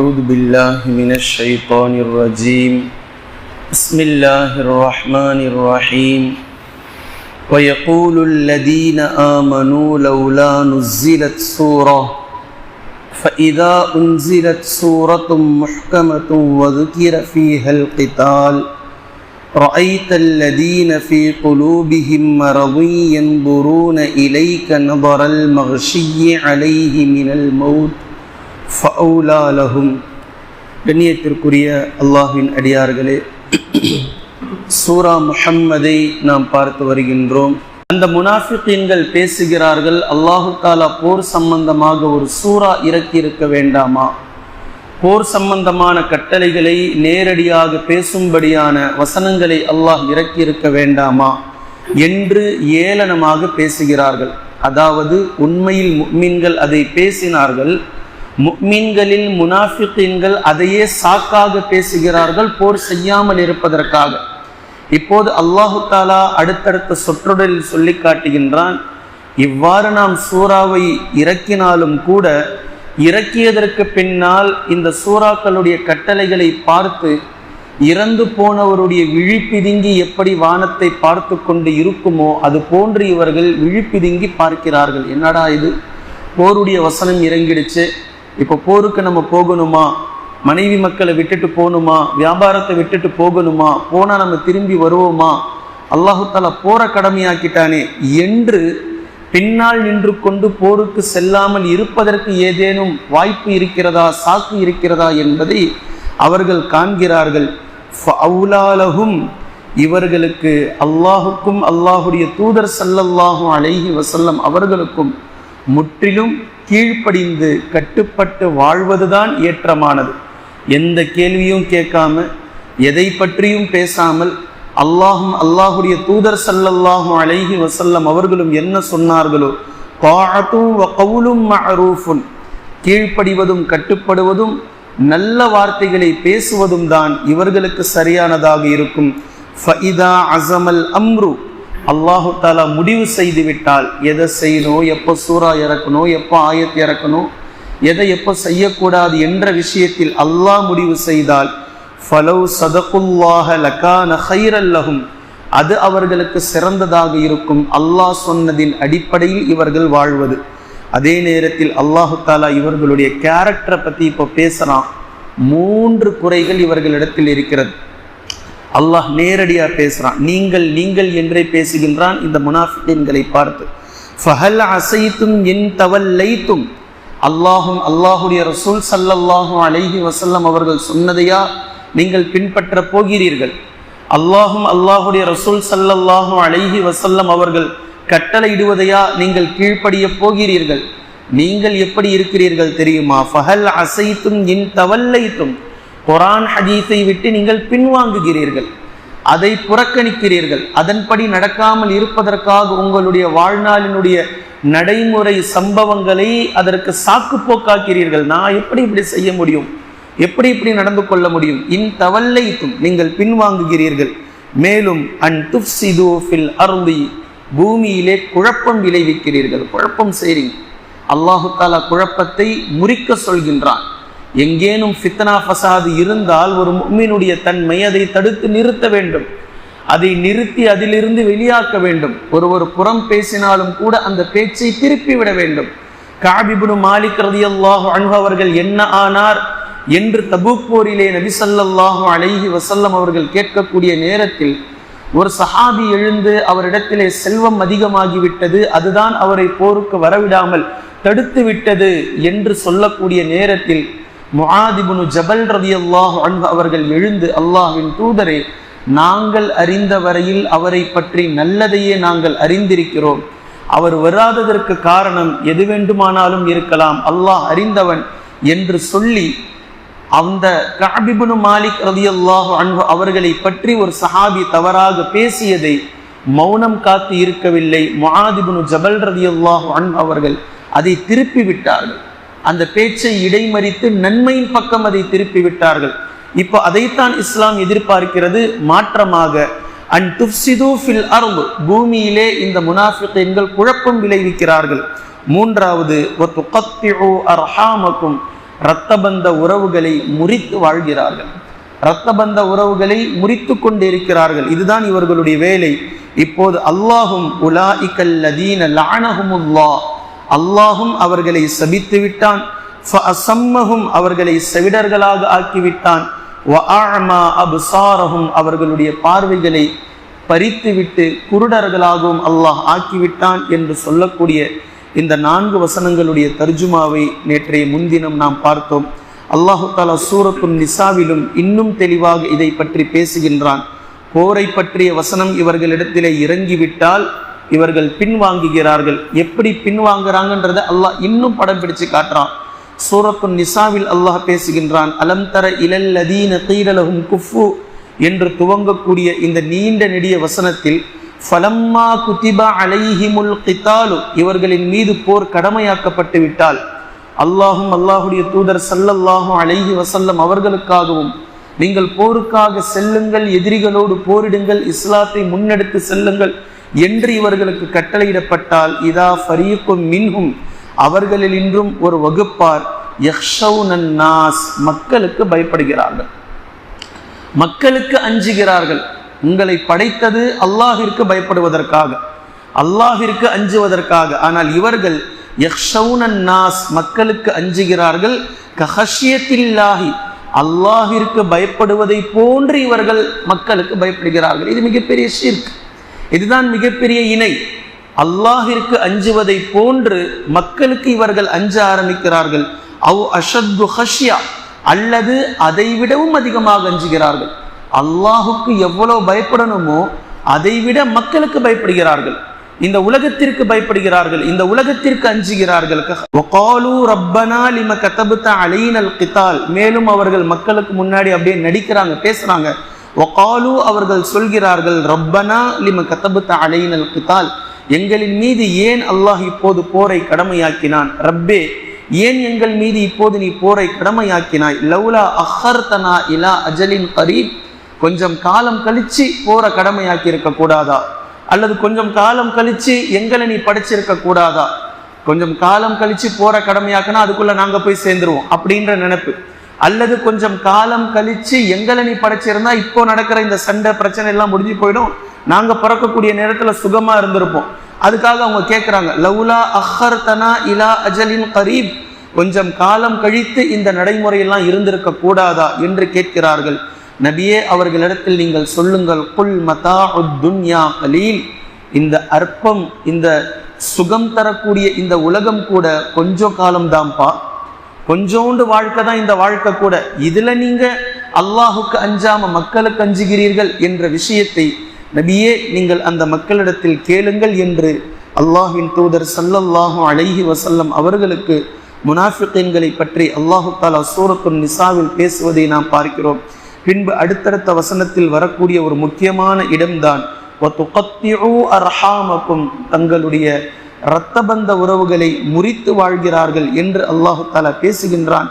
أعوذ بالله من الشيطان الرجيم. بسم الله الرحمن الرحيم. ويقول الذين آمنوا لولا نزلت سورة فإذا أنزلت سورة محكمة وذكر فيها القتال رأيت الذين في قلوبهم مرض ينظرون إليك نظر المغشي عليه من الموت ஃபவுலாலஹும் கண்ணியத்திற்குரிய அல்லாஹின் அடியார்களே சூரா முஹம்மதை நாம் பார்த்து வருகின்றோம். அந்த முனாஃபிகீன்கள் பேசுகிறார்கள் அல்லாஹு தாலா போர் சம்பந்தமாக ஒரு சூறா இறக்கியிருக்க வேண்டாமா? போர் சம்பந்தமான கட்டளைகளை நேரடியாக பேசும்படியான வசனங்களை அல்லாஹ் இறக்கியிருக்க வேண்டாமா? என்று ஏளனமாக பேசுகிறார்கள். அதாவது உண்மையில் மீன்கள் அதை பேசினார்கள் முக்மீன்களில் முனாஃபிகீன்கள் அதையே சாக்காக பேசுகிறார்கள் போர் செய்யாமல் இருப்பதற்காக. இப்போது அல்லாஹு தாலா அடுத்தடுத்த சொற்றொடரில் சொல்லி காட்டுகின்றான் இவ்வாறு நாம் சூறாவை இறக்கினாலும் கூட இறக்கியதற்கு பின்னால் இந்த சூறாக்களுடைய கட்டளைகளை பார்த்து இறந்து போனவருடைய விழிப்பிதுங்கி எப்படி வானத்தை பார்த்து கொண்டு இருக்குமோ அது போன்று இவர்கள் விழிப்பிதுங்கி பார்க்கிறார்கள். என்னடா இது? போருடைய வசனம் இறங்கிடுச்சு. இப்போ போருக்கு நம்ம போகணுமா? மனைவி மக்களை விட்டுட்டு போகணுமா? வியாபாரத்தை விட்டுட்டு போகணுமா? போனால் நம்ம திரும்பி வருவோமா? அல்லாஹு போற கடமையாக்கிட்டானே என்று பின்னால் நின்று கொண்டு போருக்கு செல்லாமல் இருப்பதற்கு ஏதேனும் வாய்ப்பு இருக்கிறதா சாக்கு இருக்கிறதா என்பதை அவர்கள் காண்கிறார்கள். ஃபவுலாலகும் இவர்களுக்கு அல்லாஹுக்கும் அல்லாஹுடைய தூதர் சல்லல்லாஹும் அலைஹி வசல்லம் அவர்களுக்கும் முற்றிலும் கீழ்ப்படிந்து கட்டுப்பட்டு வாழ்வதுதான் ஏற்றமானது. எந்த கேள்வியும் கேட்காம எதை பற்றியும் பேசாமல் அல்லாஹும் அல்லாஹுடைய தூதர் சல்லல்லாஹும் அழகி வசல்லம் அவர்களும் என்ன சொன்னார்களோ காத்தும் கவுலும் மரூஃபுன் கீழ்ப்படிவதும் கட்டுப்படுவதும் நல்ல வார்த்தைகளை பேசுவதும் தான் இவர்களுக்கு சரியானதாக இருக்கும். ஃபஇதா அசமல் அம்ரு. அல்லாஹு தாலா முடிவு செய்து விட்டால் எதை செய்யணும் எப்போ சூறா இறக்கணும் எப்போ ஆயத் இறக்கணும் எதை எப்போ செய்யக்கூடாது என்ற விஷயத்தில் அல்லாஹ் முடிவு செய்தால் ஃபலவ் சதகுல்லாஹ லக்கான ஹைரல்லகும் அது அவர்களுக்கு சிறந்ததாக இருக்கும். அல்லாஹ் சொன்னதின் அடிப்படையில் இவர்கள் வாழ்வது. அதே நேரத்தில் அல்லாஹு தாலா இவர்களுடைய கேரக்டரை பற்றி இப்போ பேசுகிறான் மூன்று குறைகள் இவர்களிடத்தில் இருக்கிறது. அல்லாஹ் நேரடியாக பேசுகிறான் நீங்கள் நீங்கள் என்றே பேசுகின்றான் இந்த முனாஃபிகளை பார்த்து. ஃபஹல் அசைத்தும் என் தவல்லைத்தும். அல்லாஹும் அல்லாஹுடைய ரசூல் சல்லல்லாஹும் அலைஹி வசல்லம் அவர்கள் சொன்னதையா நீங்கள் பின்பற்ற போகிறீர்கள். அல்லாஹும் அல்லாஹுடைய ரசூல் சல்லல்லாஹும் அலைஹி வசல்லம் அவர்கள் கட்டளையிடுவதையா நீங்கள் கீழ்ப்படிய போகிறீர்கள். நீங்கள் எப்படி இருக்கிறீர்கள் தெரியுமா? ஃபஹல் அசைத்தும் என் தவல்லைத்தும். குரான் ஹதீஸை விட்டு நீங்கள் பின்வாங்குகிறீர்கள். அதை புறக்கணிக்கிறீர்கள். அதன்படி நடக்காமல் இருப்பதற்காக உங்களுடைய வாழ்நாளினுடைய நடைமுறை சம்பவங்களை அதற்கு சாக்கு போக்காக்கிறீர்கள் நான் எப்படி இப்படி செய்ய முடியும்? எப்படி இப்படி நடந்து கொள்ள முடியும்? இன் தவல்லைத்தும் நீங்கள் பின்வாங்குகிறீர்கள். மேலும் அன் துஃப்சிது ஃபில் அருளி பூமியிலே குழப்பம் விளைவிக்கிறீர்கள். குழப்பம் செய்றீங்க. அல்லாஹு தாலா குழப்பத்தை முறிக்க சொல்கின்றான். எங்கேனும் ஃபித்னா ஃபசாது இருந்தால் ஒரு முக்மீனுடைய தன்மை அதை தடுத்து நிறுத்த வேண்டும். அதை நிறுத்தி அதிலிருந்து வெளியாக்க வேண்டும். ஒரு ஒரு புறம் பேசினாலும் கூட அந்த பேச்சை திருப்பி விட வேண்டும். காபிபுனு மாலிக் ரதி அல்லாஹு அவர்கள் என்ன ஆனார் என்று தபூக் போரிலே நபிசல்லாஹு அலைஹி வசல்லம் அவர்கள் கேட்கக்கூடிய நேரத்தில் ஒரு சஹாபி எழுந்து அவரிடத்திலே செல்வம் அதிகமாகிவிட்டது அதுதான் அவரை போருக்கு வரவிடாமல் தடுத்து விட்டது என்று சொல்லக்கூடிய நேரத்தில் முஆதிபுனு ஜபல் ரதி அல்லாஹ் அவர்கள் எழுந்து அல்லாஹின் தூதரே நாங்கள் அறிந்த வரையில் அவரை பற்றி நல்லதையே நாங்கள் அறிந்திருக்கிறோம். அவர் வராததற்கு காரணம் எது வேண்டுமானாலும் இருக்கலாம். அல்லாஹ் அறிந்தவன் என்று சொல்லி அந்த காபிபுனு மாலிக் ரதி அல்லாஹ் அன்பு அவர்களை பற்றி ஒரு சஹாபி தவறாக பேசியதை மௌனம் காத்து இருக்கவில்லை. முஆதிபுனு ஜபல் ரதி அல்லாஹ் அன்பு அவர்கள் அதை திருப்பி விட்டார்கள் அந்த பேச்சை இடைமறித்து நன்மையின் பக்கம் அதை திருப்பி விட்டார்கள் இப்போ அதைத்தான் இஸ்லாம் எதிர்பார்க்கிறது மாற்றமாக. அன் துப்சிது ஃபில் அருள் பூமியிலே இந்த முனாஃபிகீன்கள் குழப்பம் விளைவிக்கிறார்கள். மூன்றாவது அர்ஹாமக்கும் இரத்தபந்த உறவுகளை முறித்து வாழ்கிறார்கள். இரத்தபந்த உறவுகளை முறித்து கொண்டிருக்கிறார்கள். இதுதான் இவர்களுடைய வேலை. இப்போது அல்லாஹும் உலாஇகல்லதீன லானஹுமுல்லா அல்லாஹும் அவர்களை சபித்து விட்டான். அவர்களை செவிடர்களாக ஆக்கிவிட்டான். அவர்களுடைய பார்வைகளை பறித்துவிட்டு குருடர்களாகவும் அல்லாஹ் ஆக்கிவிட்டான் என்று சொல்லக்கூடிய இந்த நான்கு வசனங்களுடைய தர்ஜுமாவை நேற்றைய முன்தினம் நாம் பார்த்தோம். அல்லாஹு தாலா சூரத்தும் நிசாவிலும் இன்னும் தெளிவாக இதை பற்றி பேசுகின்றான். போரை பற்றிய வசனம் இவர்களிடத்திலே இறங்கிவிட்டால் இவர்கள் பின்வாங்குகிறார்கள். எப்படி பின்வாங்குறாங்கன்றதை அல்லாஹ் இன்னும் படம் பிடிச்சு காட்டுறான். சூரத்துன் நிசாவில் அல்லாஹ் பேசுகின்றான் அலம் தர இலல்லதீன தீரலகும் குஃபு? என்று துவங்கக்கூடிய இந்த நீண்ட நெடிய வசனத்தில் ஃபலம்மா குதிபா அலைஹிமுல் கித்தாலு இவர்களின் மீது போர் கடமையாக்கப்பட்டு விட்டால் அல்லாஹும் அல்லாஹுடைய தூதர் சல்லல்லாஹும் அலைஹி வசல்லம் அவர்களுக்காகவும் நீங்கள் போருக்காக செல்லுங்கள் எதிரிகளோடு போரிடுங்கள் இஸ்லாத்தை முன்னெடுத்து செல்லுங்கள் என்று இவர்களுக்கு கட்டளையிடப்பட்டால் இதா ஃபரீக்கும் மின்ஹும். அவர்களில் இன்றும் ஒரு வகுப்பார் நாஸ் மக்களுக்கு பயப்படுகிறார்கள். மக்களுக்கு அஞ்சுகிறார்கள். உங்களை படைத்தது அல்லாஹிற்கு பயப்படுவதற்காக அல்லாஹிற்கு அஞ்சுவதற்காக. ஆனால் இவர்கள் நாஸ் மக்களுக்கு அஞ்சுகிறார்கள். கஹஷியத்தில்லாஹி அல்லாஹிற்கு பயப்படுவதை போன்று இவர்கள் மக்களுக்கு பயப்படுகிறார்கள். இது மிகப்பெரிய ஷிர்க். இதுதான் மிகப்பெரிய இணை. அல்லாஹிற்கு அஞ்சுவதை போன்று மக்களுக்கு இவர்கள் அஞ்ச ஆரம்பிக்கிறார்கள். அவ் அஷத்து ஹஷ்யா அல்லது அதை விடவும் அதிகமாக அஞ்சுகிறார்கள். அல்லாஹுக்கு எவ்வளவு பயப்படணுமோ அதை விட மக்களுக்கு பயப்படுகிறார்கள். இந்த உலகத்திற்கு பயப்படுகிறார்கள் இந்த உலகத்திற்கு அஞ்சுகிறார்கள். கித்தால். மேலும் அவர்கள் மக்களுக்கு முன்னாடி அப்படியே நடிக்கிறாங்க பேசுறாங்க. ஒக்காலு அவர்கள் சொல்கிறார்கள் ரப்பனா லிம கத்தபுத்த அலையினல் கித்தால் எங்களின் மீது ஏன் அல்லாஹ் இப்போது போரை கடமையாக்கினான்? ரப்பே ஏன் எங்கள் மீது இப்போது நீ போரை கடமையாக்கினாய்? லவ்லா அஹர்தனா இலா அஜலின் கரீப். கொஞ்சம் காலம் கழிச்சு போரை கடமையாக்கி இருக்க கூடாதா? அல்லது கொஞ்சம் காலம் கழிச்சு எங்களை நீ படிச்சிருக்க கூடாதா? கொஞ்சம் காலம் கழிச்சு போற கடமையாக்கினா அதுக்குள்ள நாங்க போய் சேர்ந்துருவோம் அப்படின்ற நினைப்பு. அல்லது கொஞ்சம் காலம் கழிச்சு எங்களை நீ படைச்சிருந்தா இப்போ நடக்கிற இந்த சண்டை பிரச்சனை எல்லாம் முடிஞ்சு போயிடும். நாங்க பிறக்கக்கூடிய நேரத்துல சுகமா இருந்திருப்போம். அதுக்காக அவங்க கேட்குறாங்க லவ்லா அஹர் தனா இலா அஜலின் கரீப். கொஞ்சம் காலம் கழித்து இந்த நடைமுறையெல்லாம் இருந்திருக்க கூடாதா என்று கேட்கிறார்கள். நபியே அவர்களிடத்தில் நீங்கள் சொல்லுங்கள் குல் மதா துன்யா கலீல். இந்த அற்பம் இந்த சுகம் தரக்கூடிய இந்த உலகம் கூட கொஞ்சம் காலம்தான்ப்பா கொஞ்சோண்டு வாழ்க்கை தான் இந்த வாழ்க்கை கூட. இதுல நீங்க அல்லாஹுக்கு அஞ்சாம மக்களுக்கு அஞ்சுகிறீர்கள் என்ற விஷயத்தை நபியே நீங்கள் அந்த மக்களிடத்தில் கேளுங்கள் என்று அல்லாஹின் தூதர் சல்லல்லாஹு அலைஹி வசல்லம் அவர்களுக்கு முனாஃபிகீன்களை பற்றி அல்லாஹு தாலா சூரத்துன் நிசாவில் பேசுவதை நாம் பார்க்கிறோம். பின்பு அடுத்தடுத்த வசனத்தில் வரக்கூடிய ஒரு முக்கியமான இடம்தான் அர்ஹாமக்கும் தங்களுடைய இரத்தபந்த உறவுகளை முறித்து வாழ்கிறார்கள் என்று அல்லாஹு தாலா பேசுகின்றான்.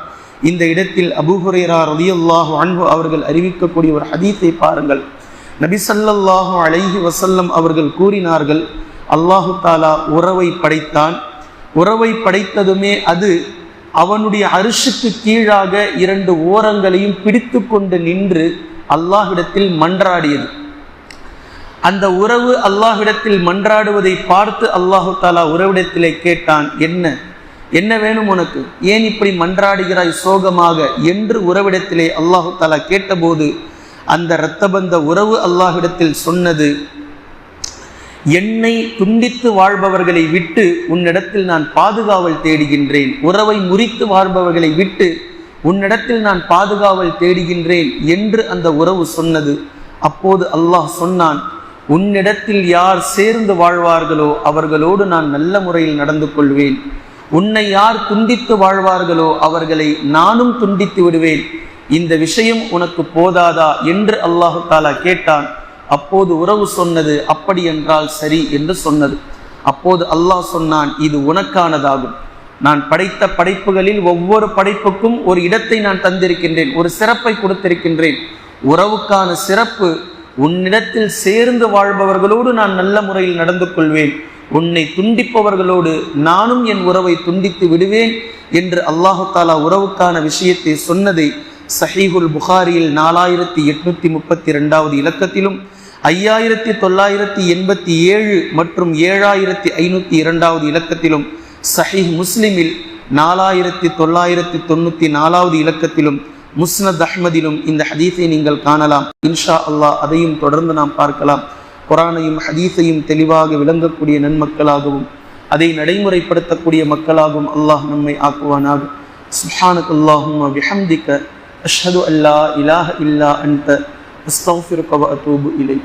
இந்த இடத்தில் அபுஹுரேரா ரலியல்லாஹு அன்பு அவர்கள் அறிவிக்கக்கூடிய ஒரு ஹதீத்தை பாருங்கள். நபிசல்லாஹு அலைஹி வசல்லம் அவர்கள் கூறினார்கள் அல்லாஹு தாலா உறவை படைத்தான். உறவை படைத்ததுமே அது அவனுடைய அரிசுக்கு கீழாக இரண்டு ஓரங்களையும் பிடித்து கொண்டு நின்று அல்லாஹிடத்தில் மன்றாடியது. அந்த உறவு அல்லாஹ்விடத்தில் மன்றாடுவதை பார்த்து அல்லாஹு தாலா உறவிடத்திலே கேட்டான் என்ன? என்ன வேணும் உனக்கு? ஏன் இப்படி மன்றாடுகிறாய் சோகமாக? என்று உறவிடத்திலே அல்லாஹு தாலா கேட்டபோது அந்த இரத்தபந்த உறவு அல்லாஹ்விடத்தில் சொன்னது என்னை துண்டித்து வாழ்பவர்களை விட்டு உன்னிடத்தில் நான் பாதுகாவல் தேடுகின்றேன். உறவை முறித்து வாழ்பவர்களை விட்டு உன்னிடத்தில் நான் பாதுகாவல் தேடுகின்றேன் என்று அந்த உறவு சொன்னது. அப்போது அல்லாஹ் சொன்னான் உன்னிடத்தில் யார் சேர்ந்து வாழ்வார்களோ அவர்களோடு நான் நல்ல முறையில் நடந்து கொள்வேன். உன்னை யார் துண்டித்து வாழ்வார்களோ அவர்களை நானும் துண்டித்து விடுவேன். இந்த விஷயம் உனக்கு போதாதா என்று அல்லாஹு தாலா கேட்டான். அப்போது உறவு சொன்னது அப்படி என்றால் சரி என்று சொன்னது. அப்போது அல்லாஹ் சொன்னான் இது உனக்கானதாகும். நான் படைத்த படைப்புகளில் ஒவ்வொரு படைப்புக்கும் ஒரு இடத்தை நான் தந்திருக்கின்றேன் ஒரு சிறப்பை கொடுத்திருக்கின்றேன். உறவுக்கான சிறப்பு உன்னிடத்தில் சேர்ந்து வாழ்பவர்களோடு நான் நல்ல முறையில் நடந்து கொள்வேன். உன்னை துண்டிப்பவர்களோடு நானும் என் உறவை துண்டித்து விடுவேன் என்று அல்லாஹு தாலா உறவுக்கான விஷயத்தை சொன்னதை சஹீஹுல் புகாரியில் நாலாயிரத்தி எட்நூத்தி முப்பத்தி ரெண்டாவது இலக்கத்திலும் ஐயாயிரத்தி தொள்ளாயிரத்தி எண்பத்தி ஏழு மற்றும் ஏழாயிரத்தி ஐநூற்றி இரண்டாவது இலக்கத்திலும் சஹீஹ் முஸ்லிமில் நாலாயிரத்தி தொள்ளாயிரத்தி தொண்ணூற்றி நாலாவது இலக்கத்திலும் முஸ்னத் அஹ்மதிலும் இந்த ஹதீஸை நீங்கள் காணலாம். இன்ஷா அல்லாஹ் அதையும் தொடர்ந்து நாம் பார்க்கலாம். குரானையும் ஹதீஸையும் தெளிவாக விளங்கக்கூடிய நன்மக்களாகவும் அதை நடைமுறைப்படுத்தக்கூடிய மக்களாகவும் அல்லாஹ் நம்மை ஆக்குவானாக. சுஹானக் அல்லாஹும் பிஹம்திக்க அஷ்ஹது அல்லா இலாஹ இல்லா அன்த அஸ்தஃபிருக வ அத்தூபு இலை